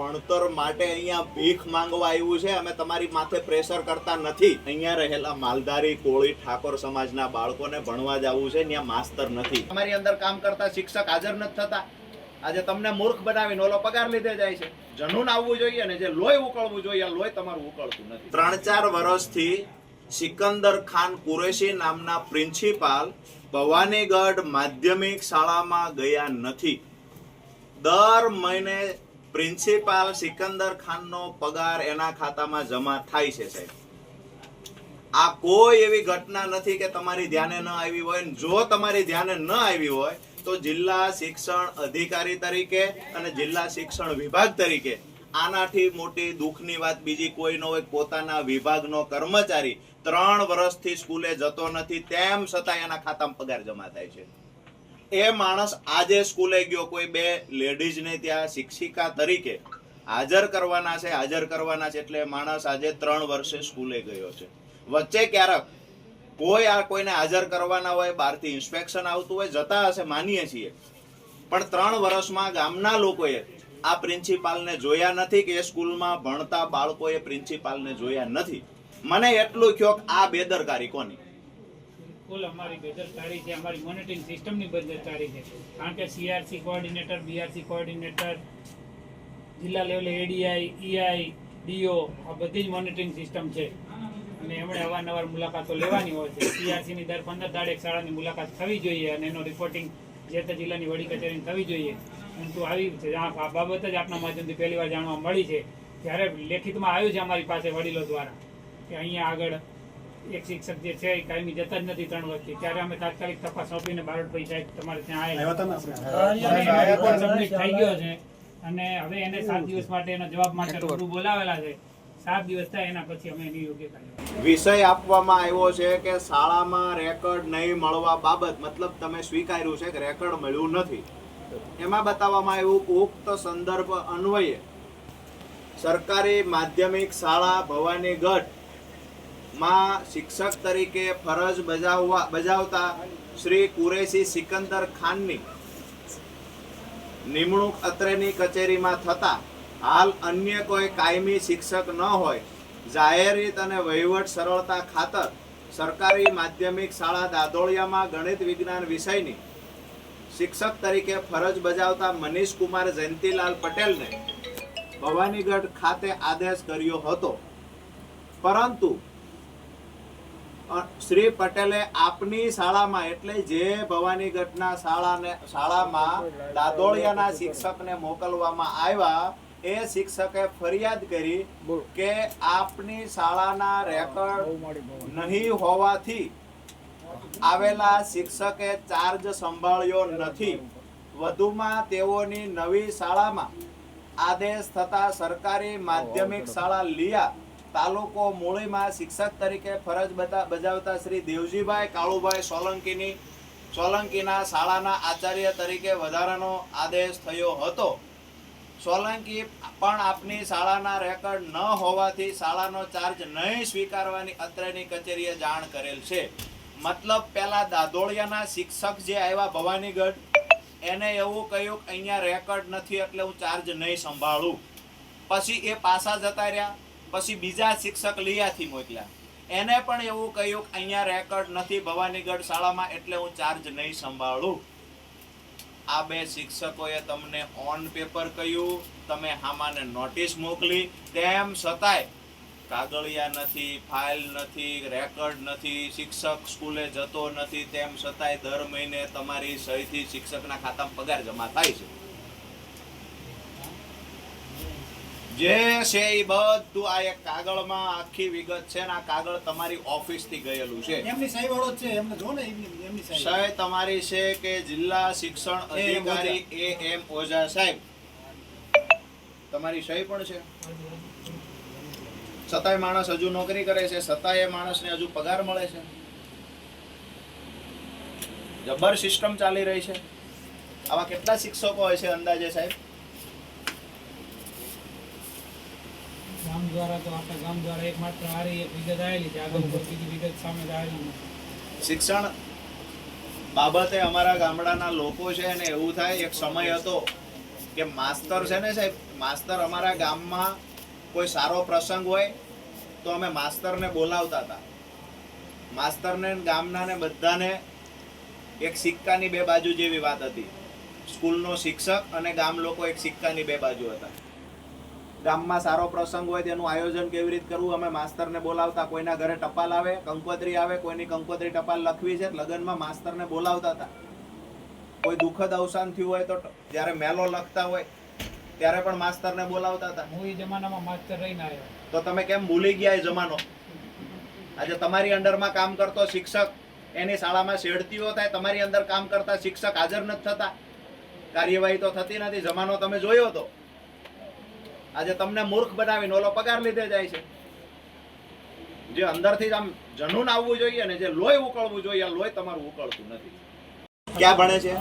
ભણતર માટે અહીંયા ભીખ માંગવા આવ્યું છે. અમે તમારી માથે પ્રેશર કરતા નથી. અહીંયા રહેલા માલધારી, કોળી, ઠાકોર સમાજના બાળકોને ભણવા જવું છે. ત્યાં માસ્તર નથી. તમારી અંદર કામ કરતા શિક્ષક હાજર નથી થતા. આજે તમને મૂર્ખ બનાવીને ઓલો પગાર લીધે જાય છે. જનૂન આવવું જોઈએ ને જે લોહી ઉકળવું જોઈએ લોહી તમારું ઉકળતું નથી. ત્રણ ચાર વર્ષથી સિકંદર ખાન કુરેશી નામના પ્રિન્સિપાલ ભવાનીગઢ માધ્યમિક શાળામાં ગયા નથી. દર મહિને પ્રિન્સિપાલ સિકંદર ખાનનો પગાર એના ખાતામાં જમા થાય છે, સાહેબ. આ કોઈ એવી ઘટના નથી કે તમારી ધ્યાને ન આવી હોય જો તમારી ધ્યાને ન આવી હોય, તો જિલ્લા શિક્ષણ અધિકારી તરીકે અને જિલ્લા શિક્ષણ વિભાગ તરીકે આનાથી મોટી દુઃખની વાત બીજી કોઈ ન હોય પોતાના વિભાગનો કર્મચારી ત્રણ વર્ષથી સ્કૂલે જતો નથી, તેમ છતાં એના ખાતામાં પગાર જમા થાય છે. એ માણસ આજે સ્કૂલે ગયો, કોઈ બે લેડીઝને ત્યાં શિક્ષિકા તરીકે હાજર કરવાના છે, હાજર કરવાના છે, એટલે માણસ આજે ત્રણ વર્ષે સ્કૂલે ગયો છે. વચ્ચે ક્યારેક કોઈ આ કોઈને હાજર કરવાના હોય, બહારથી ઇન્સ્પેક્શન આવતું હોય, જતા હશે, માનીએ છીએ. પણ ત્રણ વર્ષમાં ગામના લોકોએ આ પ્રિન્સિપાલને જોયા નથી કે એ સ્કૂલમાં ભણતા બાળકોએ પ્રિન્સિપાલને જોયા નથી. મને એટલું કયો આ બેદરકારી કોની? બિલકુલ અમારી બેદરકારી છે, અમારી મોનિટરિંગ સિસ્ટમની બેદરકારી છે. કારણ કે સીઆરસી કોઓર્ડિનેટર બીઆરસી કોઓર્ડિનેટર જિલ્લા લેવલે એડીઆઈ ઈઆઈ ડીઓ આ બધી જ મોનિટરિંગ સિસ્ટમ છે. અને એમણે અવારનવાર મુલાકાતો લેવાની હોય છે. સીઆરસીની દર પંદર દાડે એક શાળાની મુલાકાત થવી જોઈએ અને એનો રિપોર્ટિંગ જે તે જિલ્લાની વડી કચેરીને થવી જોઈએ. પરંતુ આવી છે આ બાબત જ આપના માધ્યમથી પહેલી વાર જાણવા મળી છે. ત્યારે લેખિતમાં આવ્યું છે અમારી પાસે વડીલો દ્વારા કે અહીંયા આગળ એક શિક્ષક જે છે એ કાયમી જતા જ નથી ત્રણ વર્ષથી. ત્યારે અમે તાત્કાલિક તપાસ સોંપીને બારોટભાઈ સાહેબ તમારે ત્યાં આવ્યા એનો થઈ ગયો છે. અને હવે એને સાત દિવસ માટે એના જવાબ માટે રૂબરૂ બોલાવેલા છે. સાત દિવસ થાય એના પછી અમે એની યોગ્ય વિષય આપવામાં આવ્યો છે કે શાળામાં રેકોર્ડ નહીં મળવા બાબત મતલબ તમે સ્વીકાર્યું છે કે રેકોર્ડ મળ્યું નથી. એમાં બતાવવામાં આવ્યું ઉક્ત સંદર્ભ અન્વયે સરકારી માધ્યમિક શાળા ભવાનીગઢ માં શિક્ષક તરીકે ફરજ બજાવવા બજાવતા શ્રી કુરેશી સિકંદર ખાનની નિમણૂક અત્રેની કચેરીમાં થતા હાલ અન્ય કોઈ કાયમી શિક્ષક ન હોય, જાહેરીત અને વહીવટ સરળતા ખાતર સરકારી માધ્યમિક શાળા દાદોળિયામાં ગણિત વિજ્ઞાન વિષયની શિક્ષક તરીકે ફરજ બજાવતા મનીષ કુમાર જયંતિલાલ પટેલને ભવાનીગઢ ખાતે આદેશ કર્યો હતો. પરંતુ શ્રી પટેલે આપની શાળામાં એટલે જે ભવાનીગઢના શાળાને શાળામાં દાદોળિયાના શિક્ષકને મોકલવામાં આવ્યા એ શિક્ષકે ફરિયાદ કરી કે આપની શાળાના રેકોર્ડ નહીં હોવાથી આવેલા શિક્ષકે ચાર્જ સંભાળ્યો નથી. વધુમાં તેઓની નવી શાળામાં આદેશ થતા સરકારી માધ્યમિક શાળા લિયા તાલુકો મૂળીમાં શિક્ષક તરીકે ફરજ બજાવતા શ્રી દેવજીભાઈ કાળુભાઈ સોલંકીની, સોલંકીના શાળાના આચાર્ય તરીકે વધારાનો આદેશ થયો હતો. સોલંકી પણ આપની શાળાના રેકર્ડ ન હોવાથી શાળાનો ચાર્જ નહીં સ્વીકારવાની અત્રેની કચેરીએ જાણ કરેલ છે. મતલબ પેલા દાદોળિયાના શિક્ષક જે આવ્યા ભવાનીગઢ, એને એવું કહ્યું કે અહીંયા રેકર્ડ નથી એટલે હું ચાર્જ નહીં સંભાળું. પછી એ પાછા જતા રહ્યા. પછી બીજા શિક્ષક લિયાથી મોકલ્યા. એને પણ એવું કહ્યું કે અહીંયા રેકોર્ડ નથી ભવાનીગઢ શાળામાં એટલે હું ચાર્જ નહીં સંભાળું. આ બે શિક્ષકોએ તમને ઓન પેપર કહ્યું, તમે હામાને નોટિસ મોકલી. તેમ છતાંય કાગળિયા નથી ફાઇલ નથી રેકર્ડ નથી, શિક્ષક સ્કૂલે જતો નથી. તેમ છતાંય દર મહિને તમારી સહીથી શિક્ષકના ખાતામાં પગાર જમા થાય છે. જે છે એ બધું. આ એક કાગળમાં આખી વિગત છે ને આ કાગળ તમારી ઓફિસથી ગયેલું છે. એમની સહી વાળો છે એમને જો ને એમની સહી તમારી છે કે જિલ્લા શિક્ષણ અધિકારી એ એમ ઓઝા. સાહેબ તમારી સહી પણ છે? છતાંય માણસ હજુ નોકરી કરે છે છતાંય એ માણસને હજુ પગાર મળે છે? જબર સિસ્ટમ ચાલી રહી છે. આવા કેટલા શિક્ષકો હોય છે અંદાજે સાહેબ? ગામ દ્વારા તો આપણા ગામ દ્વારા એક માત્ર એક વિગત આવેલી છે. આગળ બીજી વિગત સામે આવેલી શિક્ષણ બાબતે અમારા ગામડાના લોકો છે ને એવું થાય, એક સમય હતો કે માસ્તર છે ને સાહેબ, માસ્તર અમારા ગામમાં કોઈ સારો પ્રસંગ હોય તો અમે માસ્તરને બોલાવતા હતા. માસ્તરને ગામનાને બધાને એક સિક્કાની બે બાજુ જેવી વાત હતી. સ્કૂલનો શિક્ષક અને ગામ લોકો એક સિક્કાની બે બાજુ હતા. ગામમાં સારો પ્રસંગ હોય તેનું આયોજન કેવી રીતે કરવું અમે માસ્તરને બોલાવતા કોઈના ઘરે ટપાલ આવે કંકોત્રી આવે કોઈની કંકોત્રી ટપાલ લખવી છે લગ્નમાં માસ્તરને બોલાવતા હતા. કોઈ દુઃખદ અવસાન થયું હોય તો જ્યારે મેલો લખતા હોય ત્યારે પણ માસ્તરને બોલાવતા હતા. હું એ જમાનામાં માસ્તર રહીને આવ્યો. તો તમે કેમ ભૂલી ગયા એ જમાનો? આજે તમારી અંડરમાં કામ કરતો શિક્ષક એની શાળામાં શેડતીઓ થાય તમારી અંદર કામ કરતા શિક્ષક હાજર નથી થતા. કાર્યવાહી તો થતી નથી જમાનો તમે જોયો તો. આજે તમને મૂર્ખ બનાવીને ઓલો પગાર લીધે જાય છે. જે અંદરથી જ આમ જનૂન આવવું જોઈએ અને જે લોહી ઉકળવું જોઈએ આ લોહી તમારું ઉકળતું નથી. ક્યાં ભણે છે?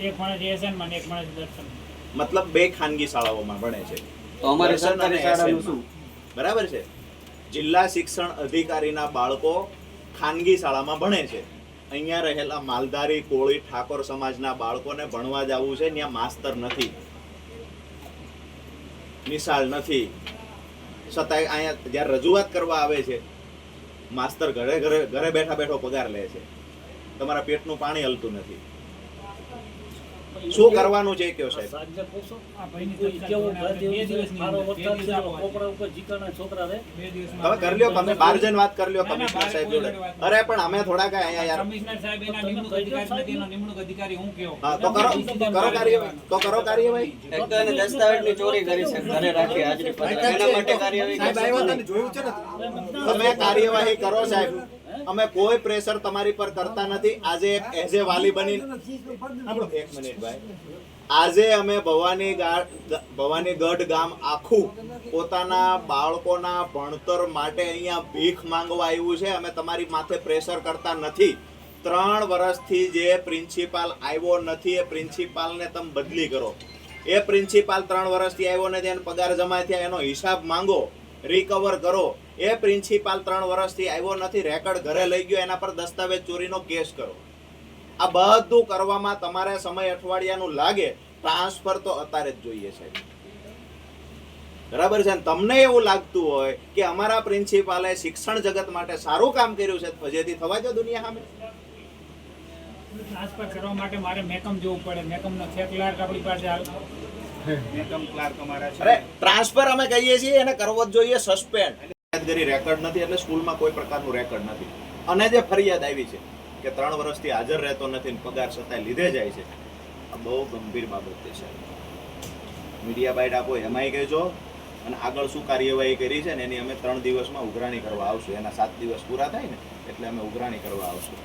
એક માણસ એસએનમાં એક ભણે છે દર્શન. મતલબ બે ખાનગી શાળાઓમાં ભણે છે. તો અમારે સરકારી શાળાનું શું બરાબર છે? જિલ્લા શિક્ષણ અધિકારીના બાળકો ખાનગી શાળામાં ભણે છે. અહીંયા રહેલા માલધારી કોળી ઠાકોર સમાજના બાળકોને ભણવા જવું છે ત્યાં માસ્તર નથી. નિશાળ નથી. છતાંય અહીંયા જ્યારે રજૂઆત કરવા આવે છે, માસ્તર ઘરે ઘરે ઘરે બેઠા બેઠો પગાર લે છે. તમારા પેટનું પાણી હલતું નથી. શું કરવાનું છે કયો સાહેબ? તમે કરી લ્યો તમે બાર જણ વાત કરી લ્યો કમિશનર સાહેબ જોડે. અરે પણ અમે થોડા કઈ અહીંયા યાર કમિશનર સાહેબ એના નિમણૂક અધિકારી નથી એનો નિમણૂક અધિકારી હું કયો? હા તો કરો કરો કાર્યવાહી તો કરો કાર્યવાહી. એક તો એને દસ્તાવેજની ચોરી કરી છે ઘરે રાખી હાજરી પર એના માટે કાર્યવાહી સાહેબ આવ્યા હતા જોયું છે ને? તમે કાર્યવાહી કરો સાહેબ. અમે કોઈ પ્રેશર તમારી પર કરતા નથી. આજે એક એઝ એ વાલી બની એક મિનિટ ભાઈ. આજે અમે ભવાની ભવાની ગઢ ગામ આખું પોતાના બાળકોના ભણતર માટે અહીંયા ભીખ માંગવા આવ્યું છે. અમે તમારી માથે પ્રેશર કરતા નથી. ત્રણ વર્ષથી જે પ્રિન્સિપાલ આવ્યો નથી એ પ્રિન્સિપાલને તમે બદલી કરો. એ પ્રિન્સિપાલ ત્રણ વર્ષથી આવ્યો નથી એને પગાર જમા થયા એનો હિસાબ માંગો. રિકવર કરો. એ પ્રિન્સિપાલ ત્રણ વર્ષથી આવ્યો નથી રેકર્ડ ઘરે લઈ ગયો, એના પર દસ્તાવેજ ચોરીનો કેસ કરો. આ બધું કરવામાં તમારે સમય અઠવાડિયાનું લાગે ટ્રાન્સફર તો અત્યારે જ જોઈએ છે બરાબર છે તમને એવું લાગતું હોય કે અમારા પ્રિન્સિપાલે શિક્ષણ જગત માટે સારું કામ કર્યું છે ફજેથી થવા જો દુનિયા સામે. ટ્રાન્સફર કરવા માટે મારે મેકમ જોવું પડે. મેકમનો ચેક ક્લાર્ક આપણી પાસે હાલ અરે ટ્રાન્સફર અમે કહીએ છીએ એને કરવો જ જોઈએ સસ્પેન્ડ યાદગીરી રેકોર્ડ નથી એટલે સ્કૂલમાં કોઈ પ્રકારનું રેકોર્ડ નથી. અને જે ફરિયાદ આવી છે કે ત્રણ વર્ષથી હાજર રહેતો નથી પગાર છતાંય લીધે જાય છે આ બહુ ગંભીર બાબત છે મીડિયા બાઇટ આપો એમાંય કહેજો. અને આગળ શું કાર્યવાહી કરી છે ને એની અમે ત્રણ દિવસમાં ઉઘરાણી કરવા આવશું. એના સાત દિવસ પૂરા થાય ને એટલે અમે ઉઘરાણી કરવા આવશું.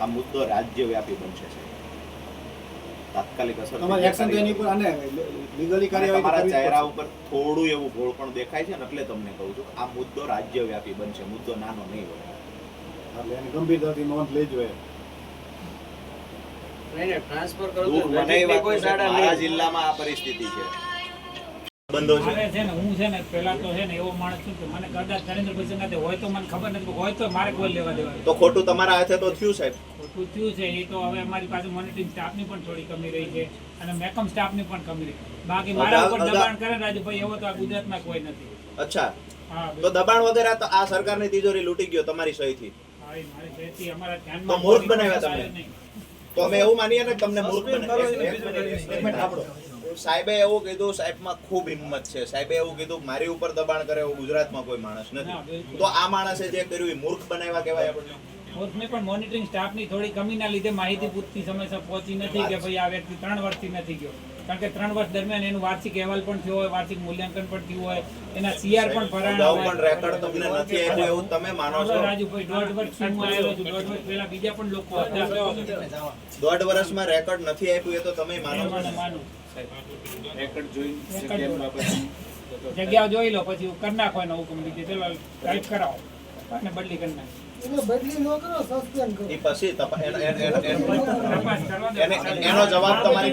આ મુદ્દો રાજ્યવ્યાપી બનશે સાહેબ. તાત્કાલિક અસર તમારે એક્શન તો એની ઉપર અને લીગલી કાર્યવાહી તમારા ચહેરા ઉપર થોડું એવું ભોળ પણ દેખાય છે ને એટલે તમને કહું છું કે આ મુદ્દો રાજ્યવ્યાપી બનશે મુદ્દો નાનો નહીં હોય. એટલે એની ગંભીરતાથી નોંધ લેજો એ. ટ્રાન્સફર કરો તો મને કોઈ. જિલ્લામાં આ પરિસ્થિતિ છે. બંધો છે. છે ને હું છે ને પેલા તો છે ને એવો માણસ છું કે મને કદાચ નરેન્દ્રભાઈ હોય તો મને ખબર નથી હોય તો મારે કોઈ લેવા દેવા. તો ખોટું તમારા હાથે તો થયું સાહેબ. થયું છે એ તો હવે અમારી પાસે મોનિટરિંગ સ્ટાફની પણ થોડી કમી રહી છે અને મેકમ સ્ટાફની પણ કમી રહી બાકી મારા ઉપર દબાણ કરે રાજુભાઈ એવો તો આ ગુજરાતમાં કોઈ નથી. અચ્છા. તો દબાણ વગેરે તો આ સરકારની તિજોરી લૂંટી ગયો તમારી સહીથી. મારી ખેતી અમારા ધ્યાનમાં મૂર્ખ બનાવ્યા આવે તો અમે એવું માનીએ ને તમને મૂર્ખ બનાવી એક મિનિટ, એક મિનિટ સાંભળો. સાહેબે એવું કીધું સાહેબમાં ખૂબ હિંમત છે. સાહેબે એવું કીધું મારી ઉપર દબાણ કરે એવું ગુજરાતમાં કોઈ માણસ નથી. તો આ માણસે જે કર્યું એ મૂર્ખ બનાવ્યા કહેવાય આપણને. મૂર્ખને પણ મોનિટરિંગ સ્ટાફની થોડી કમીના લીધે માહિતી પૂરતી સમયસર પહોંચી નથી કે ભાઈ આ વ્યક્તિ ત્રણ વર્ષથી નથી ગયો. કારણ કે ત્રણ વર્ષ દરમિયાન એનું વાર્ષિક અહેવાલ પણ થયો હોય વાર્ષિક મૂલ્યાંકન પણ થયું હોય એના સીઆર પણ ભરાણા હોય. પણ તમને નથી આપ્યું એવું તમે માનો છો? રાજુભાઈ દોઢ વર્ષથી હું આવેલો છું. દોઢ વર્ષ પહેલા બીજા પણ લોકો હતા. દોઢ વર્ષમાં રેકોર્ડ નથી આપ્યું એ તો તમે માનો છો? માનું ને? માનું રેકર્ડ જોઈને રેકર્ડ કેમ બાબત જગ્યા જોઈ લો પછી કરી નાખો એનો હુકમ. લીધે ચલો ટાઈપ કરાવો. અને બદલી કરી નાખો. એનો જવાબ તમારી પાસે